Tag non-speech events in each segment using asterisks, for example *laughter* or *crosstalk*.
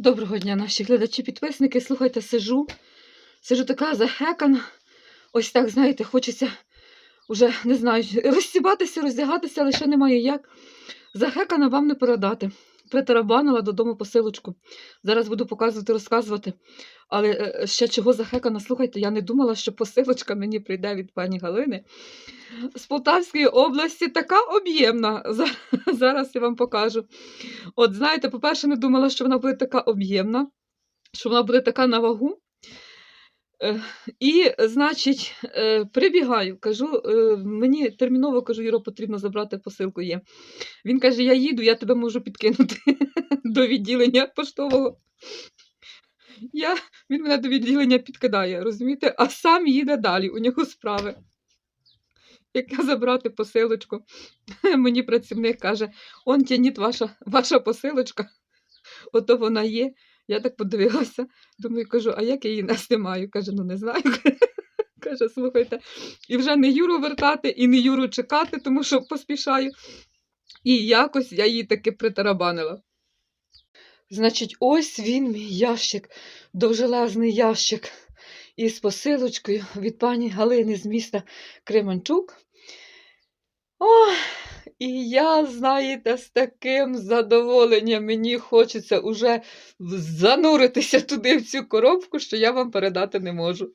Доброго дня, наші глядачі-підписники. Слухайте, сижу. Сижу така захекана. Ось так, знаєте, хочеться уже, не знаю, *laughs* розсібатися, роздягатися, але ще немає як. Захекана вам не передати. Притарабанила додому посилочку. Зараз буду показувати, розказувати. Але е, ще чого захекана, слухайте, я не думала, що посилочка мені прийде від пані Галини. З Полтавської області така об'ємна. За- *laughs* Зараз я вам покажу. От знаєте, по-перше, не думала, що вона буде така об'ємна, що вона буде така на вагу. Е, І, значить, е, прибігаю, кажу, е, мені терміново кажу, Юро, потрібно забрати посилку є. Він каже: Я їду, я тебе можу підкинути *laughs* до відділення поштового. Я, він мене до відділення підкидає, розумієте, а сам їде далі, у нього справи. Як я забрати посилочку, *laughs* мені працівник каже: он тяніть ваша, ваша посилочка, ото вона є. Я так подивилася, думаю, кажу, а як я її нести маю? Каже, ну не знаю. *laughs* Каже, слухайте, і вже не Юру вертати, і не Юру чекати, тому що поспішаю. І якось я її таки притарабанила. Значить, ось він, мій ящик, довжелезний ящик із посилочкою від пані Галини з міста Кременчук. Ой, і я, знаєте, з таким задоволенням мені хочеться уже зануритися туди в цю коробку, що я вам передати не можу.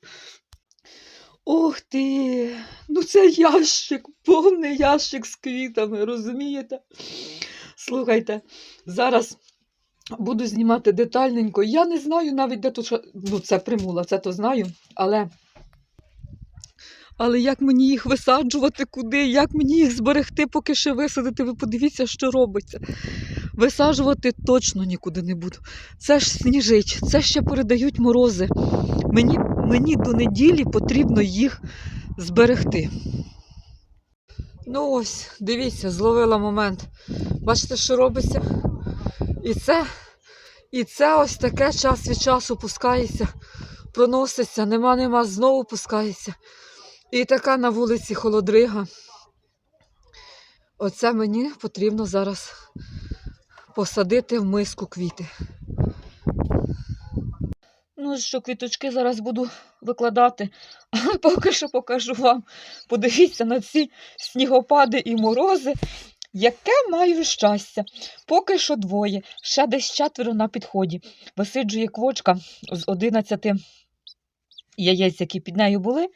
Ух ти! Ну це ящик, повний ящик з квітами, розумієте? Слухайте, зараз буду знімати детальненько. Я не знаю навіть, де тут. Ну, це примула, це то знаю, але. Але як мені їх висаджувати куди, як мені їх зберегти, поки ще висадити, ви подивіться, що робиться. Висаджувати точно нікуди не буду. Це ж сніжить, це ще передають морози. Мені, мені до неділі потрібно їх зберегти. Ну ось, дивіться, зловила момент. Бачите, що робиться? І це, і це ось таке час від часу пускається, проноситься, нема, нема, знову пускається. І така на вулиці холодрига. Оце мені потрібно зараз посадити в миску квіти. Ну, що квіточки зараз буду викладати, а поки що покажу вам. Подивіться на ці снігопади і морози. Яке маю щастя. Поки що двоє, ще десь четверо на підході. Висиджує квочка з 11 яєць, які під нею були.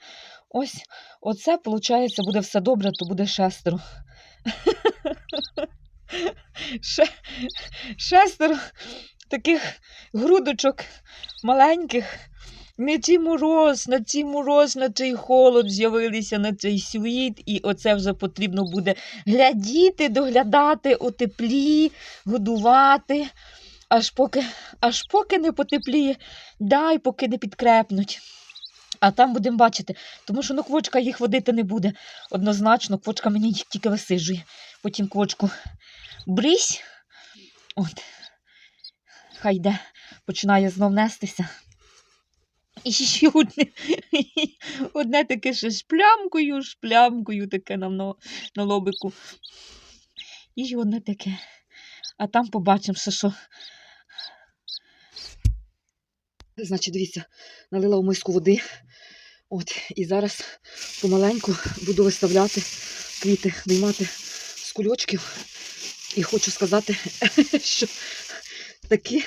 Ось оце, виходить, буде все добре, то буде шестеро. *laughs* Ше, шестеро таких грудочок маленьких. Не цей мороз, на цей мороз, на цей холод з'явилися на цей світ, і оце вже потрібно буде глядіти, доглядати у теплі, годувати, аж поки, аж поки не потепліє, дай поки не підкрепнуть. А там будемо бачити, тому що ну, квочка їх водити не буде. Однозначно, квочка мені їх тільки висижує. Потім квочку брись. От. Хай йде, починає знов нестися. І ще одне, одне таке ще шплямкою, шплямкою таке нам на, на лобику. І ще одне таке. А там побачимо, що, що. Значить, дивіться, налила в миску води. От, і зараз помаленьку буду виставляти квіти, виймати з кульочків. І хочу сказати, *laughs* що такі,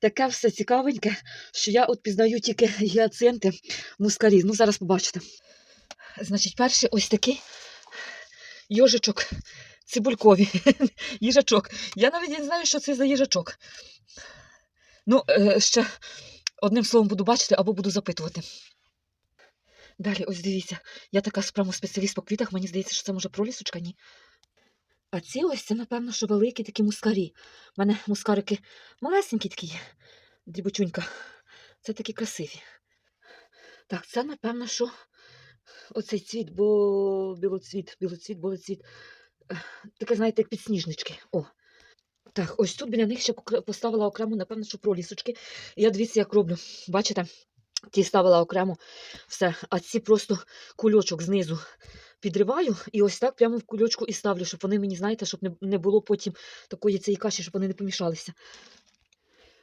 таке все цікавеньке, що я от пізнаю тільки гіацинти мускарі. Ну, зараз побачите. Значить, перший ось такий йожичок цибульковий. *laughs* їжачок. Я навіть не знаю, що це за їжачок. Ну, е, ще одним словом буду бачити або буду запитувати. Далі, ось дивіться, я така справа спеціаліст по квітах, мені здається, що це може пролісочка, ні. А ці ось це, напевно, що великі такі мускарі. У мене мускарики малесенькі такі, дрібочунька. Це такі красиві. Так, це, напевно, що оцей цвіт, бо білоцвіт, білоцвіт, болоцвіт. Е, Таке, знаєте, як підсніжнички. О. Так, ось тут біля них ще поставила окремо, напевно, що пролісочки. Я дивіться, як роблю. Бачите? Ті ставила окремо все, а ці просто кульочок знизу підриваю і ось так прямо в кульочку і ставлю, щоб вони мені, знаєте, щоб не, було потім такої цієї каші, щоб вони не помішалися.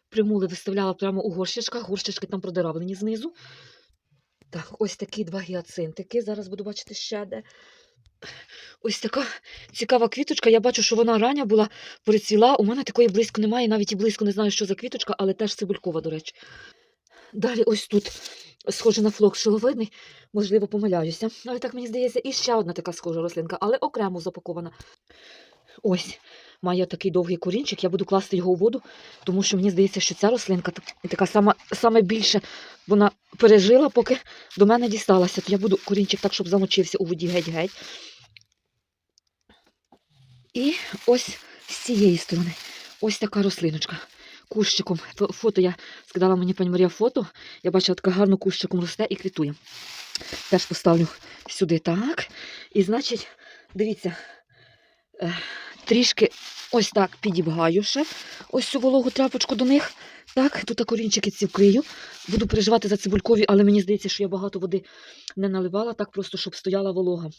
Примули виставляла прямо у горщичках, горщички там продиравлені знизу. Так, ось такі два гіацинтики. Зараз буду бачити ще де. Ось така цікава квіточка. Я бачу, що вона рання була, перецвіла. У мене такої близько немає, навіть і близько не знаю, що за квіточка, але теж цибулькова, до речі. Далі ось тут схоже на флок шиловидний, можливо, помиляюся. Але так мені здається, і ще одна така схожа рослинка, але окремо запакована. Ось має такий довгий корінчик, я буду класти його у воду, тому що мені здається, що ця рослинка така сама, саме більше вона пережила, поки до мене дісталася. То я буду корінчик так, щоб замочився у воді геть-геть. І ось з цієї сторони, ось така рослиночка. Кущиком. Фото я скидала мені пані Марія фото. Я бачила, така гарно кущиком росте і квітує. Теж поставлю сюди так. І значить, дивіться, е, трішки ось так підібгаю ще ось цю вологу тряпочку до них. Так, тут корінчики ці вкрию. Буду переживати за цибулькові, але мені здається, що я багато води не наливала, так просто, щоб стояла волога.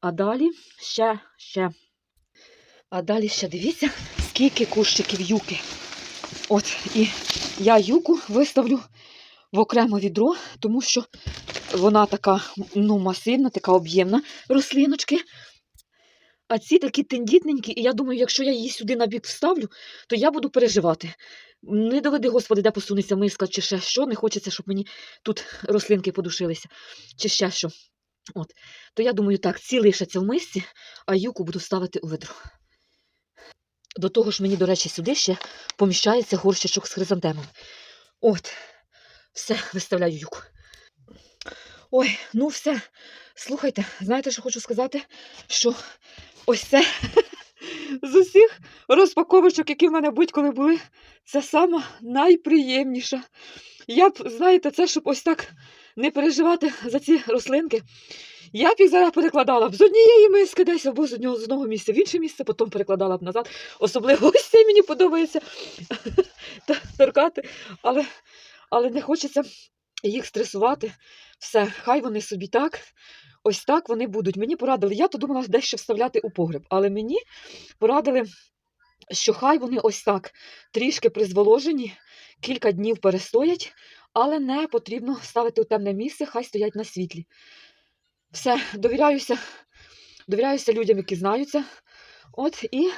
А далі ще, ще. А далі ще дивіться, скільки кущиків юки. От, і я юку виставлю в окреме відро, тому що вона така ну, масивна, така об'ємна рослиночки. А ці такі тендітненькі, і я думаю, якщо я її сюди на бік вставлю, то я буду переживати. Не доведи, Господи, де посунеться миска чи ще що. Не хочеться, щоб мені тут рослинки подушилися, чи ще що. От. То я думаю, так, ці лишаться в мисці, а юку буду ставити у ведро. До того ж, мені, до речі, сюди ще поміщається горщичок з хризантемом. От, все, виставляю юку. Ой, ну все. Слухайте, знаєте, що хочу сказати? Що ось це *laughs* з усіх розпаковочок, які в мене будь-коли були, це сама найприємніша. Я б, знаєте, це щоб ось так не переживати за ці рослинки. Я б їх зараз перекладала б з однієї миски десь або з одного, з одного місця в інше місце, потім перекладала б назад. Особливо ось цей мені подобається *laughs* торкати, але, але не хочеться їх стресувати. Все, хай вони собі так. Ось так вони будуть. Мені порадили, я то думала дещо вставляти у погреб, але мені порадили, що хай вони ось так трішки призволожені, кілька днів перестоять, але не потрібно ставити у темне місце, хай стоять на світлі. Все, довіряюся, довіряюся людям, які знаються. От і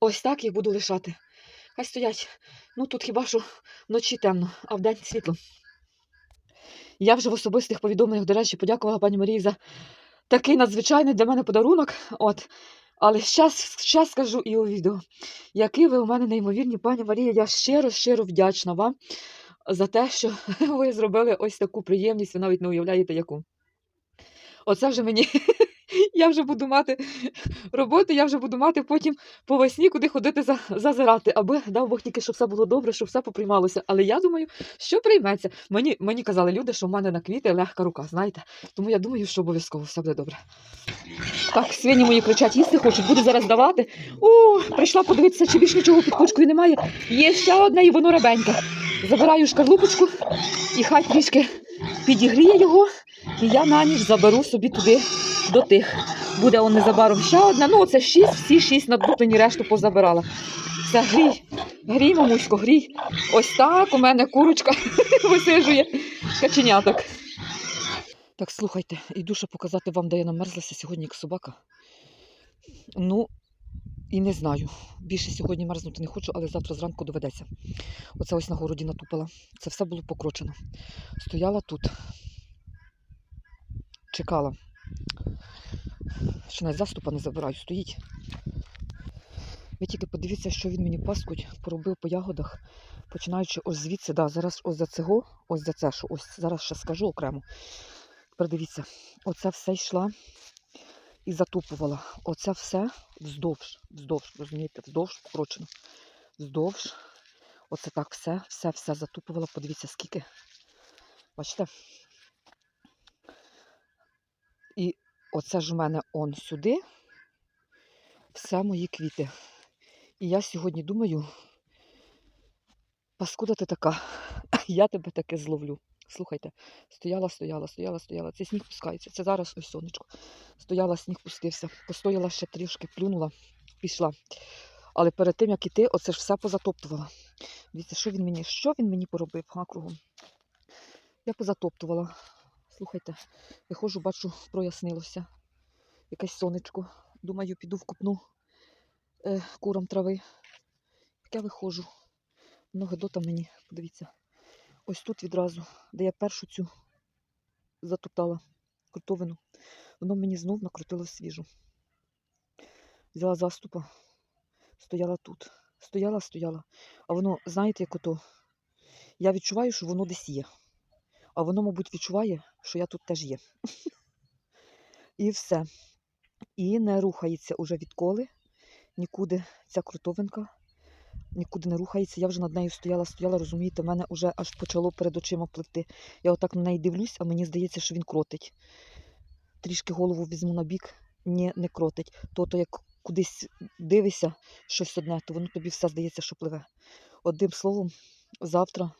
ось так їх буду лишати. Хай стоять. Ну тут хіба що вночі темно, а вдень світло. Я вже в особистих повідомленнях, до речі, подякувала пані Марії за такий надзвичайний для мене подарунок. От. Але щас скажу і у відео, які ви у мене неймовірні, пані Марія. Я щиро, щиро вдячна вам за те, що *laughs* ви зробили ось таку приємність, ви навіть не уявляєте яку. Оце вже мені. Я вже буду мати роботи, я вже буду мати потім по весні куди ходити за, зазирати, аби дав Бог тільки, щоб все було добре, щоб все поприймалося. Але я думаю, що прийметься. Мені, мені казали люди, що в мене на квіти легка рука, знаєте. Тому я думаю, що обов'язково все буде добре. Так, свині мої кричать, їсти хочуть, буду зараз давати. О, прийшла подивитися, чи більш нічого під кучкою немає. Є ще одне, і воно рабеньке. Забираю шкарлупочку і хай трішки підігріє його, і я на ніч заберу собі туди до тих. Буде он незабаром ще одна. Ну, оце шість, всі шість надуплені, решту позабирала. Все, грій, грій, мамусько, грій. Ось так у мене курочка *laughs* висижує каченяток. Так, слухайте, іду ще показати вам, де я намерзлася сьогодні як собака. Ну, і не знаю. Більше сьогодні мерзнути не хочу, але завтра зранку доведеться. Оце ось на городі натупила. Це все було покрочено. Стояла тут. Чекала. Ще навіть заступа не забираю, стоїть. Ви тільки подивіться, що він мені паскуть, поробив по ягодах, починаючи ось звідси, да, зараз ось за цього, ось за це, що ось зараз ще скажу окремо. Тепер дивіться, оце все йшла і затупувала. Оце все вздовж, вздовж, розумієте, вздовж покрочено. Вздовж. Оце так все, все, все затупувала. Подивіться, скільки. Бачите? І оце ж у мене он сюди. Все мої квіти. І я сьогодні думаю, паскуда ти така, *laughs* я тебе таке зловлю. Слухайте, стояла, стояла, стояла, стояла. Це сніг пускається. Це зараз ось сонечко. Стояла, сніг пустився. Постояла ще трішки, плюнула, пішла. Але перед тим, як іти, оце ж все позатоптувала. Дивіться, що він мені, що він мені поробив га, кругом. Я позатоптувала. Слухайте, виходжу, бачу, прояснилося. Якесь сонечко. Думаю, піду вкупну е, курам трави. Як я виходжу. Воно гидота мені, подивіться. Ось тут відразу, де я першу цю затоптала крутовину, воно мені знов накрутило свіжу. Взяла заступа, стояла тут. Стояла, стояла. А воно, знаєте, як ото. Я відчуваю, що воно десь є. А воно, мабуть, відчуває, що я тут теж є. *laughs* І все. І не рухається уже відколи. Нікуди ця крутовинка нікуди не рухається. Я вже над нею стояла, стояла, розумієте, в мене вже аж почало перед очима пливти. Я отак на неї дивлюсь, а мені здається, що він кротить. Трішки голову візьму на бік, ні, не кротить. То-то як кудись дивишся щось одне, то воно тобі все здається, що пливе. Одним словом, завтра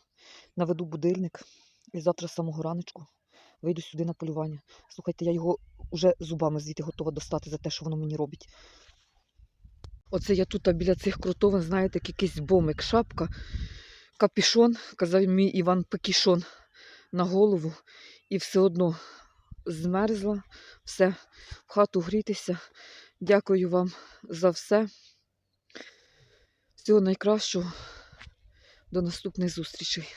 наведу будильник і завтра з самого раночку вийду сюди на полювання. Слухайте, я його вже зубами звідти готова достати за те, що воно мені робить. Оце я тут біля цих крутовин, знаєте, як якийсь бомик, шапка, капішон, казав мій Іван Пекішон на голову, і все одно змерзла, все, в хату грітися. Дякую вам за все. Всього найкращого. До наступних зустрічей.